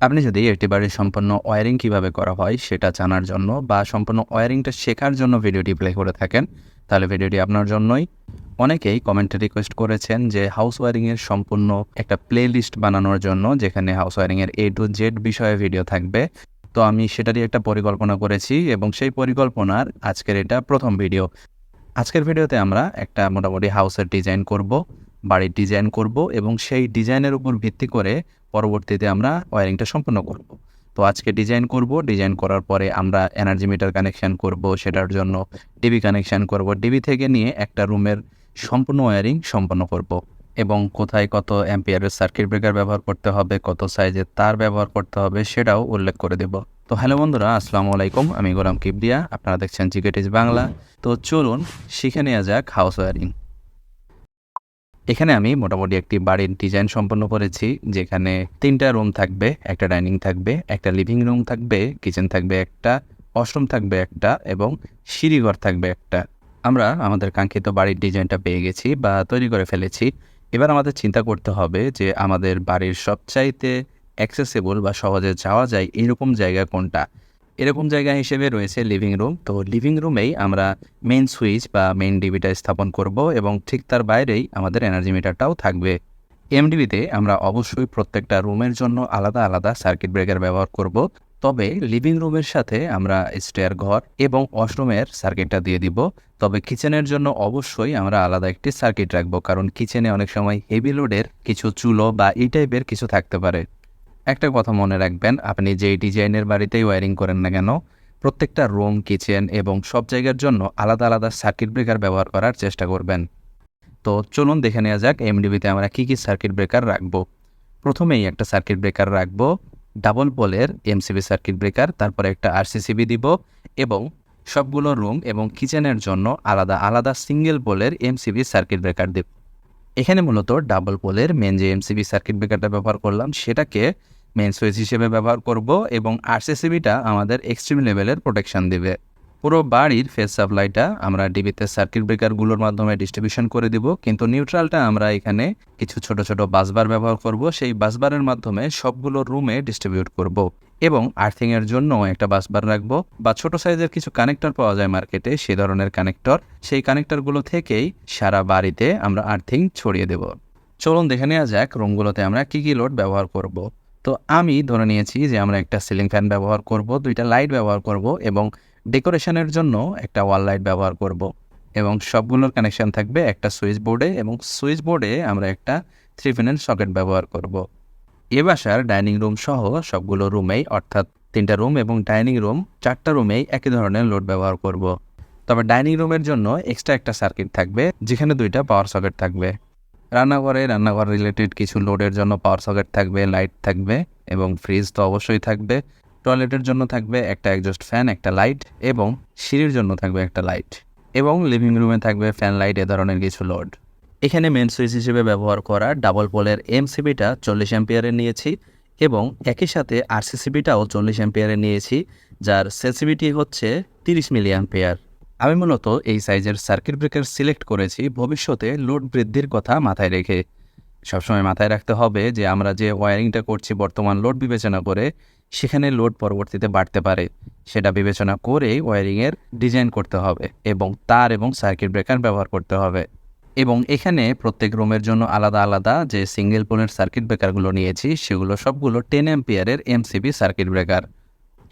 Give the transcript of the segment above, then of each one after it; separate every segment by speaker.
Speaker 1: আপনি যদি একটি বাড়ির সম্পূর্ণ ওয়ারিং কীভাবে করা হয় সেটা জানার জন্য বা সম্পূর্ণ ওয়ারিংটা শেখার জন্য ভিডিওটি প্লে করে থাকেন, তাহলে ভিডিওটি আপনার জন্যই। অনেকেই কমেন্টে রিকোয়েস্ট করেছেন যে হাউস ওয়ারিংয়ের সম্পূর্ণ একটা প্লে লিস্ট বানানোর জন্য, যেখানে হাউস ওয়ারিংয়ের এ টু জেড বিষয়ে ভিডিও থাকবে। তো আমি সেটারই একটা পরিকল্পনা করেছি এবং সেই পরিকল্পনার আজকের এটা প্রথম ভিডিও আজকের ভিডিওতে আমরা একটা মোটামুটি হাউসের ডিজাইন করব, বাড়ির ডিজাইন করব এবং সেই ডিজাইনের উপর ভিত্তি করে পরবর্তীতে আমরা ওয়ারিংটা সম্পূর্ণ করব। তো আজকে ডিজাইন করব, ডিজাইন করার পরে আমরা এনার্জি মিটার কানেকশান করব, সেটার জন্য ডিবি কানেকশন করব। ডিবি থেকে নিয়ে একটা রুমের সম্পূর্ণ ওয়ারিং সম্পন্ন করব এবং কোথায় কত অ্যাম্পিয়ারের সার্কিট ব্রেকার ব্যবহার করতে হবে, কত সাইজের তার ব্যবহার করতে হবে সেটাও উল্লেখ করে দেব। তো হ্যালো বন্ধুরা, আসসালামু আলাইকুম, আমি গোলাম কিবরিয়া, আপনারা দেখছেন জিকেটিজ বাংলা। তো চলুন, শিখে নেওয়া যাক হাউস ওয়ারিং এখানে আমি মোটামুটি একটি বাড়ির ডিজাইন সম্পন্ন করেছি, যেখানে তিনটা রুম থাকবে, একটা ডাইনিং থাকবে, একটা লিভিং রুম থাকবে কিচেন থাকবে একটা ওয়াশরুম থাকবে একটা, এবং সিঁড়িঘর থাকবে একটা। আমরা আমাদের কাঙ্ক্ষিত বাড়ির ডিজাইনটা পেয়ে গেছি বা তৈরি করে ফেলেছি। এবার আমাদের চিন্তা করতে হবে যে আমাদের বাড়ির সবচাইতে অ্যাক্সেসেবল বা সহজে যাওয়া যায় এরকম জায়গা কোনটা। এরকম জায়গা হিসেবে রয়েছে লিভিং রুম তো লিভিং রুমেই আমরা মেন সুইচ বা মেন ডিবিটা স্থাপন করব এবং ঠিক তার বাইরেই আমাদের এনার্জি মিটারটাও থাকবে। এমডিবিতে আমরা অবশ্যই প্রত্যেকটা রুমের জন্য আলাদা আলাদা সার্কিট ব্রেকার ব্যবহার করব। তবে লিভিং রুমের সাথে আমরা স্টেয়ার ঘর এবং ওয়াশরুমের সার্কিটটা দিয়ে দিব। তবে কিচেনের জন্য অবশ্যই আমরা আলাদা একটি সার্কিট রাখব, কারণ কিচেনে অনেক সময় হেভি লোডের কিছু চুলো বা এই টাইপের কিছু থাকতে পারে। একটা কথা মনে রাখবেন, আপনি যেই ডিজাইনের বাড়িতেই ওয়ারিং করেন না কেন, প্রত্যেকটা রুম, কিচেন এবং সব জায়গার জন্য আলাদা আলাদা সার্কিট ব্রেকার ব্যবহার করার চেষ্টা করবেন। তো চলুন দেখে নেওয়া যাক এমডিবিতে আমরা কী কী সার্কিট ব্রেকার রাখব। প্রথমেই একটা সার্কিট ব্রেকার রাখব, ডাবল পোলের এমসিবি সার্কিট ব্রেকার, তারপরে একটা আরসিসিবি দিব এবং সবগুলো রুম এবং কিচেনের জন্য আলাদা আলাদা সিঙ্গেল পোলের এমসিবি সার্কিট ব্রেকার দেব। এখানে মূলত ডাবল পোলের মেন যে এমসিবি সার্কিট ব্রেকারটা ব্যবহার করলাম, সেটাকে মেন সুইচ হিসেবে ব্যবহার করব এবং আরসিসিবিটা আমাদের এক্সট্রিম লেভেলের প্রোটেকশন দেবে। পুরো বাড়ির ফেস সাপ্লাইটা আমরা ডিবিতে সার্কিট ব্রেকারগুলোর মাধ্যমে ডিস্ট্রিবিউশন করে দিব, কিন্তু নিউট্রালটা আমরা এখানে কিছু ছোট ছোট বাসবার ব্যবহার করব, সেই বাসবারের মাধ্যমে সবগুলো রুমে ডিস্ট্রিবিউট করব। এবং আর্থিংয়ের জন্য একটা বাসবার রাখব, বা ছোট সাইজের কিছু কানেক্টর পাওয়া যায় মার্কেটে সে ধরনের কানেক্টর সেই কানেক্টরগুলো থেকেই সারা বাড়িতে আমরা আর্থিং ছড়িয়ে দেব। চলুন দেখে নেওয়া যাক রুমগুলোতে আমরা কী কী লোড ব্যবহার করব। তো আমি ধরে নিয়েছি যে আমরা একটা সিলিং ফ্যান ব্যবহার করব, দুইটা লাইট ব্যবহার করব এবং ডেকোরেশনের জন্য একটা ওয়াল লাইট ব্যবহার করব এবং সবগুলোর কানেকশন থাকবে একটা সুইচ বোর্ডে এবং সুইচ বোর্ডে আমরা একটা থ্রি পিনের সকেট ব্যবহার করব। এ বাসার ডাইনিং রুম সহ সবগুলো রুমেই অর্থাৎ তিনটা রুম এবং ডাইনিং রুম চারটা রুমেই একই ধরনের লোড ব্যবহার করব। তবে ডাইনিং রুমের জন্য এক্সট্রা একটা সার্কিট থাকবে, যেখানে দুইটা পাওয়ার সকেট থাকবে। রান্নাঘরে, রান্নাঘর রিলেটেড কিছু লোডের জন্য পাওয়ার সকেট থাকবে লাইট থাকবে এবং ফ্রিজ তো অবশ্যই থাকবে। টয়লেটের জন্য থাকবে একটা একজস্ট ফ্যান একটা লাইট এবং সিঁড়ির জন্য থাকবে একটা লাইট এবং লিভিং রুমে থাকবে ফ্যান লাইট এ ধরনের কিছু লোড এখানে মেন সুইচ হিসেবে ব্যবহার করা ডাবল পোলের এমসিবিটা চল্লিশ অ্যাম্পিয়ারে নিয়েছি এবং একই সাথে আরসিসিবিটাও চল্লিশ অ্যাম্পিয়ারে নিয়েছি, যার সেন্সিভিটি হচ্ছে তিরিশ মিলি অ্যাম্পিয়ার আমি মূলত এই সাইজের সার্কিট ব্রেকার সিলেক্ট করেছি ভবিষ্যতে লোড বৃদ্ধির কথা মাথায় রেখে। সবসময় মাথায় রাখতে হবে যে আমরা যে ওয়ারিংটা করছি বর্তমান লোড বিবেচনা করে, সেখানে লোড পরবর্তীতে বাড়তে পারে। সেটা বিবেচনা করে ওয়ারিংয়ের ডিজাইন করতে হবে এবং তার এবং সার্কিট ব্রেকার ব্যবহার করতে হবে। এবং এখানে প্রত্যেক রুমের জন্য আলাদা আলাদা যে সিঙ্গেল পোলের সার্কিট ব্রেকারগুলো নিয়েছি, সেগুলো সবগুলো টেন এম্পিয়ারের এমসিবি সার্কিট ব্রেকার।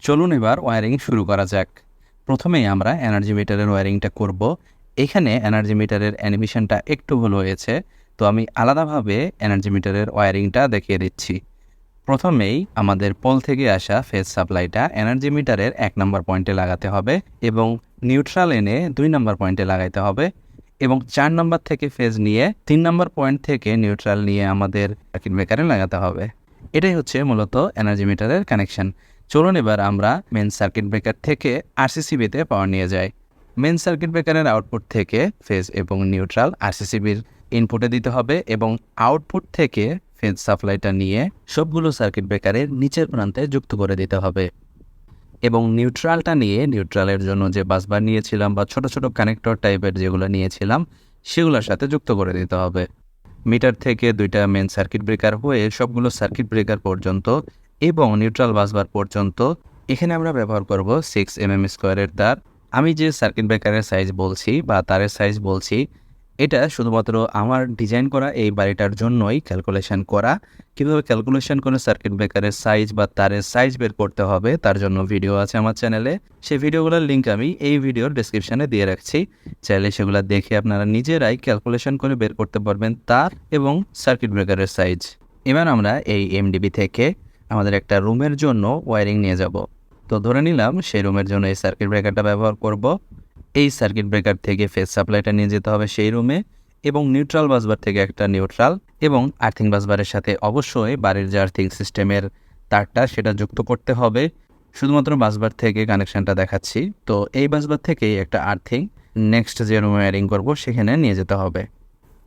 Speaker 1: চলুন এবার ওয়ারিং শুরু করা যাক। প্রথমেই আমরা এনার্জি মিটারের ওয়ারিংটা করব। এখানে এনার্জি মিটারের অ্যানিমেশনটা একটু ভুল হয়েছে, তো আমি আলাদাভাবে এনার্জি মিটারের ওয়ারিংটা দেখিয়ে দিচ্ছি। প্রথমেই আমাদের পোল থেকে আসা ফেজ সাপ্লাইটা এনার্জি মিটারের এক নম্বর পয়েন্টে লাগাতে হবে এবং নিউট্রাল এনে দুই নম্বর পয়েন্টে লাগাইতে হবে এবং চার নম্বর থেকে ফেজ নিয়ে তিন নম্বর পয়েন্ট থেকে নিউট্রাল নিয়ে আমাদের সার্কিট ব্রেকারে লাগাতে হবে। এটাই হচ্ছে মূলত এনার্জি মিটারের কানেকশন চলুন এবার আমরা মেন সার্কিট ব্রেকার থেকে আরসিসিবিতে পাওয়ার নিয়ে যাই। মেন সার্কিট ব্রেকারের আউটপুট থেকে ফেজ এবং নিউট্রাল আরসিসিবির ইনপুটে দিতে হবে এবং আউটপুট থেকে ফেজ সাপ্লাইটা নিয়ে সবগুলো সার্কিট ব্রেকারের নিচের প্রান্তে যুক্ত করে দিতে হবে। এবং নিউট্রালটা নিয়ে নিউট্রালের জন্য যে বাসবার নিয়েছিলাম বা ছোট ছোট কানেক্টর টাইপের যেগুলো নিয়েছিলাম, সেগুলোর সাথে যুক্ত করে দিতে হবে। মিটার থেকে দুইটা মেন সার্কিট ব্রেকার হয়ে সবগুলো সার্কিট ব্রেকার পর্যন্ত এবং নিউট্রাল বাসবার পর্যন্ত, এখানে আমরা ব্যবহার করব সিক্স এম এম স্কোয়ারের তার আমি যে সার্কিট ব্রেকারের সাইজ বলছি বা তারের সাইজ বলছি, এটা শুধুমাত্র আমার ডিজাইন করা এই বাড়িটার জন্যই ক্যালকুলেশন করা। কীভাবে ক্যালকুলেশন করে সার্কিট ব্রেকারের সাইজ বা তারের সাইজ বের করতে হবে, তার জন্য ভিডিও আছে আমার চ্যানেলে সেই ভিডিওগুলোর লিঙ্ক আমি এই ভিডিওর ডিসক্রিপশানে দিয়ে রাখছি। চাইলে সেগুলো দেখে আপনারা নিজেরাই ক্যালকুলেশন করে বের করতে পারবেন তার এবং সার্কিট ব্রেকারের সাইজ এবার আমরা এই এমডিবি থেকে আমাদের একটা রুমের জন্য ওয়ারিং নিয়ে যাব। তো ধরে নিলাম সেই রুমের জন্য এই সার্কিট ব্রেকারটা ব্যবহার করব। এই সার্কিট ব্রেকার থেকে ফেস সাপ্লাইটা নিয়ে যেতে হবে সেই রুমে এবং নিউট্রাল বাসবার থেকে একটা নিউট্রাল এবং আর্থিং বাসবারের সাথে অবশ্যই বাড়ির যে আর্থিং সিস্টেমের তারটা সেটা যুক্ত করতে হবে। শুধুমাত্র বাসবার থেকে কানেকশানটা দেখাচ্ছি। তো এই বাসবার থেকেই একটা আর্থিং নেক্সট যে রুমে ওয়ারিং করব সেখানে নিয়ে যেতে হবে।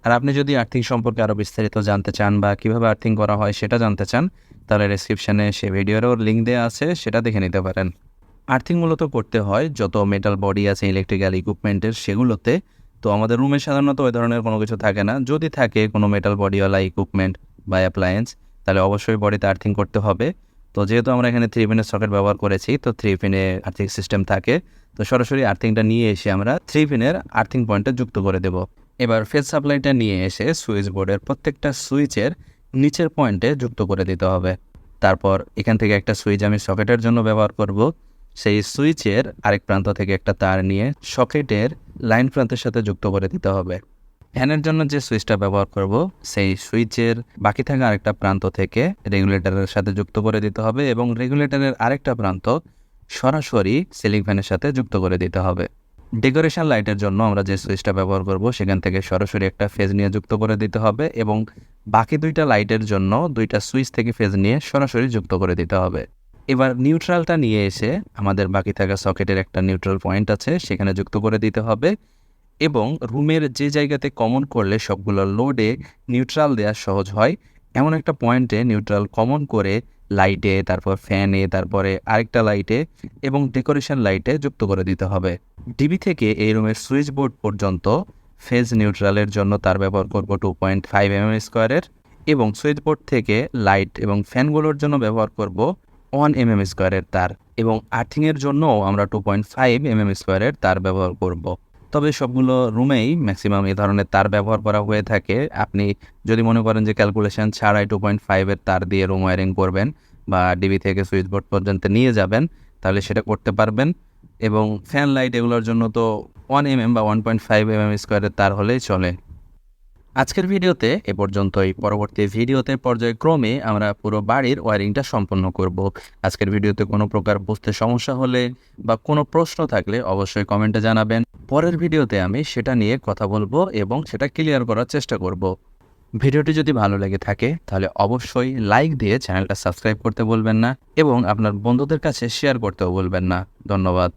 Speaker 1: আর আপনি যদি আর্থিং সম্পর্কে আরও বিস্তারিত জানতে চান বা কীভাবে আর্থিং করা হয় সেটা জানতে চান তাহলে ডিসক্রিপশানে সে ভিডিওরও লিঙ্ক দেওয়া আছে, সেটা দেখে নিতে পারেন। আর্থিং মূলত করতে হয়, যত মেটাল বডি আছে ইলেকট্রিক্যাল ইকুইপমেন্টের সেগুলোতে। তো আমাদের রুমে সাধারণত ওই ধরনের কোনো কিছু থাকে না। যদি থাকে কোনো মেটাল বডিওয়ালা ইকুইপমেন্ট বা অ্যাপ্লায়েন্স তাহলে অবশ্যই বডিতে আর্থিং করতে হবে। তো যেহেতু আমরা এখানে থ্রি পিনের সকেট ব্যবহার করেছি, তো থ্রি পিনে আর্থিং সিস্টেম থাকে। তো সরাসরি আর্থিংটা নিয়ে এসে আমরা থ্রি পিনের আর্থিং পয়েন্টে যুক্ত করে দেব। এবার ফেস সাপ্লাইটা নিয়ে এসে সুইচ বোর্ডের প্রত্যেকটা সুইচের নিচের পয়েন্টে যুক্ত করে দিতে হবে। তারপর এখান থেকে একটা সুইচ আমি সকেটের জন্য ব্যবহার করব। সেই সুইচের আরেক প্রান্ত থেকে একটা তার নিয়ে সকেটের লাইন প্রান্তের সাথে যুক্ত করে দিতে হবে। ফ্যানের জন্য যে সুইচটা ব্যবহার করব, সেই সুইচের বাকি থাকা আরেকটা প্রান্ত থেকে রেগুলেটরের সাথে যুক্ত করে দিতে হবে এবং রেগুলেটরের আরেকটা প্রান্ত সরাসরি সিলিং ফ্যানের সাথে যুক্ত করে দিতে হবে। ডেকোরেশন লাইটের জন্য আমরা যে সুইচটা ব্যবহার করব, সেখান থেকে সরাসরি একটা ফেজ নিয়ে যুক্ত করে দিতে হবে এবং বাকি দুইটা লাইটের জন্য দুইটা সুইচ থেকে ফেজ নিয়ে সরাসরি যুক্ত করে দিতে হবে। এবার নিউট্রালটা নিয়ে এসে আমাদের বাকি থাকা সকেটের একটা নিউট্রাল পয়েন্ট আছে, সেখানে যুক্ত করে দিতে হবে এবং রুমের যে জায়গাতে কমন করলে সবগুলো লোডে নিউট্রাল দেওয়া সহজ হয়। এমন একটা পয়েন্টে নিউট্রাল কমন করে লাইটে তারপর ফ্যানে তারপরে আরেকটা লাইটে এবং ডেকোরেশন লাইটে যুক্ত করে দিতে হবে। ডিবি থেকে এই রুমের সুইচ বোর্ড পর্যন্ত ফেজ নিউট্রালের জন্য তার ব্যবহার করব টু পয়েন্ট ফাইভ এম স্কোয়ারের এবং সুইচ বোর্ড থেকে লাইট এবং ফ্যানগুলোর জন্য ব্যবহার করব ওয়ান এম এম স্কোয়ারের তার এবং আর্থিংয়ের জন্যও আমরা two point five M M স্কোয়ারের তার ব্যবহার করব। তবে সবগুলো রুমেই ম্যাক্সিমাম এ ধরনের তার ব্যবহার করা হয়ে থাকে। আপনি যদি মনে করেন যে ক্যালকুলেশন ছাড়াই টু পয়েন্ট ফাইভের তার দিয়ে রুম ওয়ারিং করবেন বা ডিবি থেকে সুইচ বোর্ড পর্যন্ত নিয়ে যাবেন, তাহলে সেটা করতে পারবেন। এবং ফ্যান লাইট এগুলোর জন্য তো ওয়ান এম এম বা one point five M M স্কোয়ারের তার হলেই চলে। আজকের ভিডিওতে এ পর্যন্তই। পরবর্তী ভিডিওতে পর্যায়ক্রমে আমরা পুরো বাড়ির ওয়ারিংটা সম্পন্ন করব। আজকের ভিডিওতে কোনো প্রকার বুঝতে সমস্যা হলে বা কোনো প্রশ্ন থাকলে অবশ্যই কমেন্টে জানাবেন। পরের ভিডিওতে আমি সেটা নিয়ে কথা বলব এবং সেটা ক্লিয়ার করার চেষ্টা করব। ভিডিওটি যদি ভালো লেগে থাকে, তাহলে অবশ্যই লাইক দিয়ে চ্যানেলটা সাবস্ক্রাইব করতে বলবেন না এবং আপনার বন্ধুদের কাছে শেয়ার করতেও বলবেন না। ধন্যবাদ।